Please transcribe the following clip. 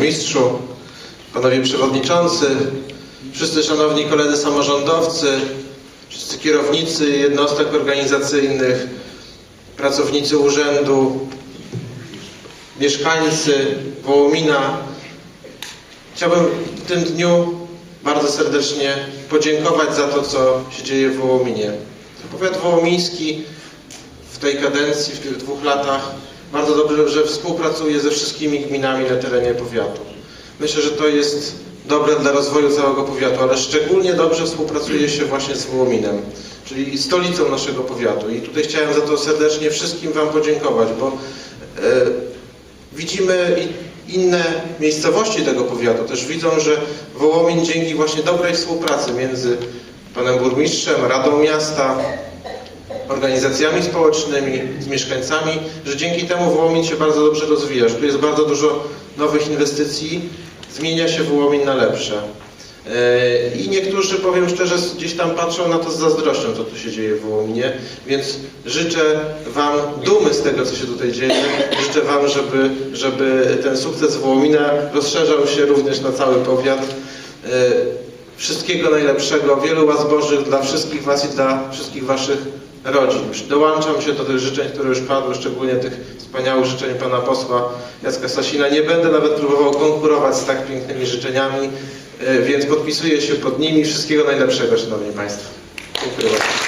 burmistrzu, panowie przewodniczący, wszyscy szanowni koledzy samorządowcy, wszyscy kierownicy jednostek organizacyjnych, pracownicy urzędu, mieszkańcy Wołomina. Chciałbym w tym dniu bardzo serdecznie podziękować za to, co się dzieje w Wołominie. Powiat wołomiński w tej kadencji, w tych dwóch latach bardzo dobrze, że współpracuje ze wszystkimi gminami na terenie powiatu. Myślę, że to jest dobre dla rozwoju całego powiatu, ale szczególnie dobrze współpracuje się właśnie z Wołominem, czyli stolicą naszego powiatu. I tutaj chciałem za to serdecznie wszystkim Wam podziękować, bo e, widzimy inne miejscowości tego powiatu też widzą, że Wołomin dzięki właśnie dobrej współpracy między panem burmistrzem, Radą Miasta, organizacjami społecznymi, z mieszkańcami, że dzięki temu Wołomin się bardzo dobrze rozwija, że tu jest bardzo dużo nowych inwestycji, zmienia się Wołomin na lepsze. Yy, I niektórzy, powiem szczerze, gdzieś tam patrzą na to z zazdrością, co tu się dzieje w Wołominie, więc życzę Wam dumy z tego, co się tutaj dzieje. Życzę Wam, żeby, żeby ten sukces Wołomina rozszerzał się również na cały powiat. Yy, Wszystkiego najlepszego, wielu łaz Bożych dla wszystkich Was i dla wszystkich Waszych rodzin. Dołączam się do tych życzeń, które już padły, szczególnie tych wspaniałych życzeń Pana posła Jacka Sasina. Nie będę nawet próbował konkurować z tak pięknymi życzeniami, yy, więc podpisuję się pod nimi. Wszystkiego najlepszego, Szanowni Państwo. Dziękuję bardzo.